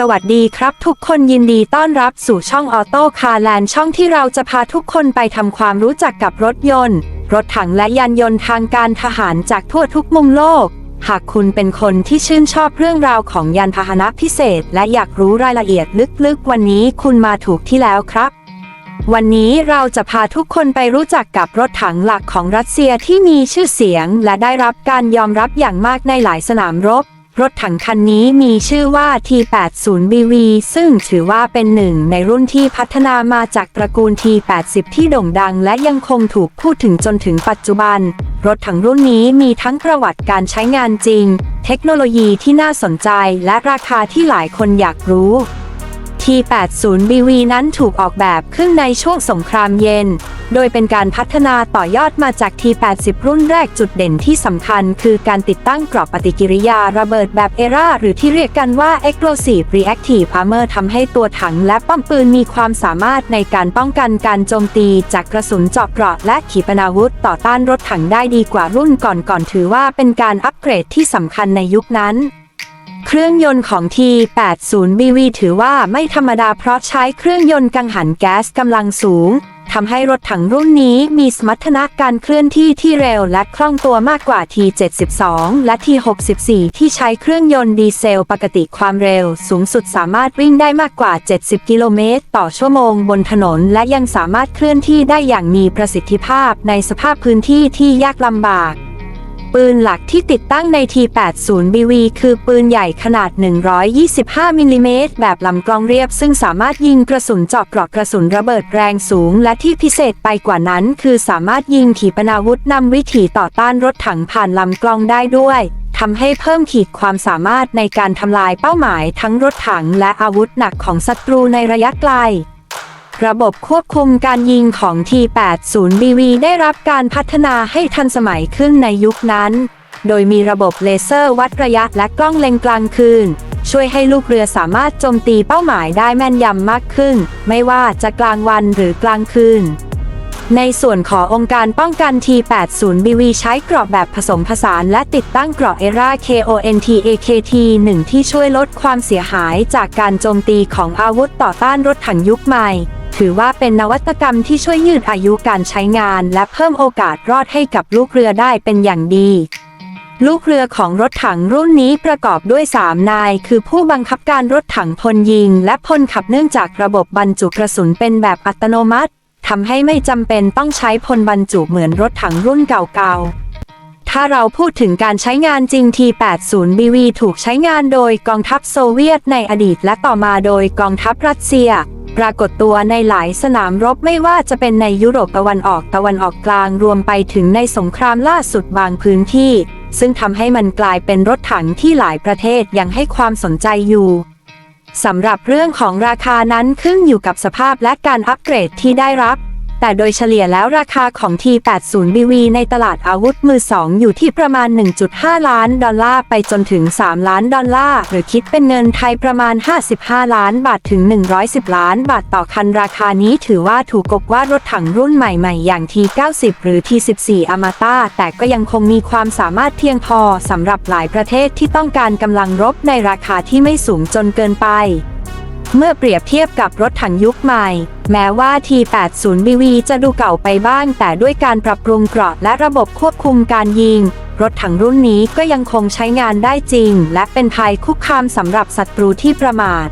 สวัสดีครับทุกคนยินดีต้อนรับสู่ช่องออโต้คาร์แลนด์ช่องที่เราจะพาทุกคนไปทำความรู้จักกับรถยนต์ รถถังและยานยนต์ทางการทหารจากทั่วทุกมุมโลก หากคุณเป็นคนที่ชื่นชอบเรื่องราวของยานพาหนะพิเศษ และอยากรู้รายละเอียดลึกๆ วันนี้คุณมาถูกที่แล้วครับ วันนี้เราจะพาทุกคนไปรู้จักกับรถถังหลักของรัสเซียที่มีชื่อเสียง และได้รับการยอมรับอย่างมากในหลายสนามรบ รถถังคันนี้มีชื่อว่า T80BV ซึ่งถือว่าเป็นหนึ่งในรุ่นที่พัฒนามาจากตระกูล T80 ที่โด่งดังและยังคงถูกพูดถึงจนถึงปัจจุบัน รถถังรุ่นนี้มีทั้งประวัติการใช้งานจริง เทคโนโลยีที่น่าสนใจและราคาที่หลายคนอยากรู้ T80BV นั้นถูกออกแบบขึ้นในช่วงสงครามเย็น โดยเป็นการพัฒนาต่อยอดมาจาก T80 รุ่นแรกจุดเด่นที่สำคัญคือการติดตั้งกรอบปฏิกิริยาระเบิดแบบเอราหรือที่เรียกกันว่า Explosive Reactive Armor ทำให้ตัวถังและป้อมปืนมีความสามารถในการป้องกันการโจมตีจากกระสุนเจาะเกราะและขีปนาวุธต่อต้านรถถังได้ดีกว่ารุ่นก่อนๆถือว่าเป็นการอัปเกรดที่สำคัญในยุคนั้น รื่องยนต์ของ T80BV ถือว่าไม่ธรรมดาเพราะใช้เครื่องยนต์กังหันแก๊สกำลังสูงทำให้รถถังรุ่นนี้มีสมรรถนะการเคลื่อนที่ที่เร็วและคล่องตัวมากกว่า T72 และ T64 ที่ใช้เครื่องยนต์ดีเซลปกติความเร็ว สูงสุดสามารถวิ่งได้มากกว่า 70 กิโลเมตรต่อชั่วโมงบนถนน และยังสามารถเคลื่อนที่ได้อย่างมีประสิทธิภาพในสภาพพื้นที่ที่ยากลำบาก ปืนหลักที่ติดตั้งใน T80BV คือปืนใหญ่ขนาด 125มิลลิเมตรแบบลำกลองเรียบ ซึ่งสามารถยิงกระสุนเจาะเกราะกระสุนระเบิดแรงสูง และที่พิเศษไปกว่านั้น คือสามารถยิงขีปนาวุธนำวิถีต่อต้านรถถังผ่านลำกลองได้ด้วยทำให้เพิ่มขีดความสามารถในการทำลายเป้าหมายทั้งรถถังและอาวุธหนักของศัตรูในระยะไกล ระบบควบคุมการยิงของ T80BV ได้รับการพัฒนาให้ทันสมัยขึ้นในยุคนั้น โดยมีระบบเลเซอร์วัดระยะและกล้องเล็งกลางคืน ช่วยให้ลูกเรือสามารถโจมตีเป้าหมายได้แม่นยำมากขึ้น ไม่ว่าจะกลางวันหรือกลางคืน ในส่วนขององค์การป้องกัน T80BV ใช้เกราะแบบผสมผสานและติดตั้งเกราะ ERA KONTAKT 1 ที่ช่วยลดความเสียหายจากการโจมตีของอาวุธต่อต้านรถถังยุคใหม่ ถือว่าเป็นนวัตกรรมที่ช่วยยืดอายุการใช้งาน และเพิ่มโอกาสรอดให้กับลูกเรือได้เป็นอย่างดี ลูกเรือของรถถังรุ่นนี้ประกอบด้วย 3 นาย คือผู้บังคับการรถถังพลยิง และพลขับเนื่องจากระบบบรรจุกระสุนเป็นแบบอัตโนมัติทำให้ไม่จำเป็นต้องใช้พลบรรจุเหมือนรถถังรุ่นเก่าๆถ้าเราพูดถึงการใช้งานจริง T80BV ถูกใช้งานโดยกองทัพโซเวียตในอดีตและต่อมาโดยกองทัพรัสเซีย ปรากฏตัวในหลายสนามรบไม่ว่าจะเป็นในยุโรปตะวันออกตะวันออกกลางรวมไปถึงในสงครามล่าสุดบางพื้นที่ ซึ่งทำให้มันกลายเป็นรถถังที่หลายประเทศยังให้ความสนใจอยู่สำหรับเรื่องของราคานั้นขึ้นอยู่กับสภาพและการอัปเกรดที่ได้รับ แต่โดยเฉลี่ยแล้วราคาของ T80BV ในตลาดอาวุธมือสองอยู่ที่ประมาณ 1.5 ล้านดอลลาร์ไปจนถึง 3 ล้านดอลลาร์หรือคิดเป็นเงินไทยประมาณ 55 ล้านบาทถึง 110 ล้านบาทต่อคันราคานี้ถือว่าถูกกบว่ารถถังรุ่นใหม่ๆ อย่าง T90 หรือ T14 อมาตาแต่ก็ยังคงมีความสามารถเพียงพอสำหรับหลายประเทศที่ต้องการกำลังรบในราคาที่ไม่สูงจนเกินไป เมื่อเปรียบเทียบกับรถถังยุคใหม่ แม้ว่า T80BV จะดูเก่าไปบ้าง แต่ด้วยการปรับปรุงเกราะและระบบควบคุมการยิง รถถังรุ่นนี้ก็ยังคงใช้งานได้จริง และเป็นภัยคุกคามสำหรับศัตรูที่ประมาท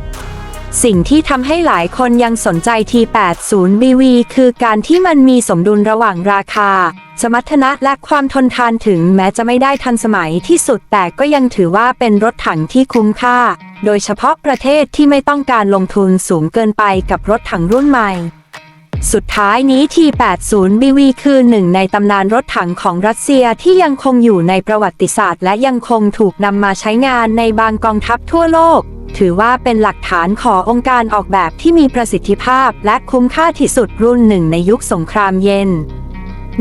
สิ่งที่ทำให้หลายคนยังสนใจ T80BV คือการที่มันมีสมดุลระหว่างราคา สมรรถนะและความทนทานถึงแม้จะไม่ได้ทันสมัยที่สุดแต่ก็ยังถือว่าเป็นรถถังที่คุ้มค่า โดยเฉพาะประเทศที่ไม่ต้องการลงทุนสูงเกินไปกับรถถังรุ่นใหม่ สุดท้ายนี้ T80BV คือหนึ่งในตำนานรถถังของรัสเซียที่ยังคงอยู่ในประวัติศาสตร์ และยังคงถูกนำมาใช้งานในบางกองทัพทั่วโลก ถือว่าเป็นหลักฐานขององค์การออกแบบที่มีประสิทธิภาพ และคุ้มค่าที่สุดรุ่นหนึ่งในยุคสงครามเย็น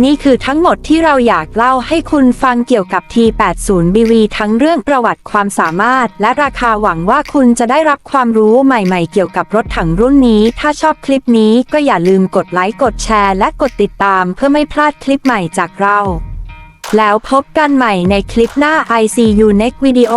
นี่คือทั้งหมดที่เราอยากเล่าให้คุณฟังเกี่ยวกับ T80BV ทั้งเรื่องประวัติความสามารถ และราคาหวังว่าคุณจะได้รับความรู้ใหม่ๆ เกี่ยวกับรถถังรุ่นนี้ ถ้าชอบคลิปนี้ก็อย่าลืมกดไลค์ กดแชร์ และกดติดตามเพื่อไม่พลาดคลิปใหม่จากเรา แล้วพบกันใหม่ในคลิปหน้า ICU Next Video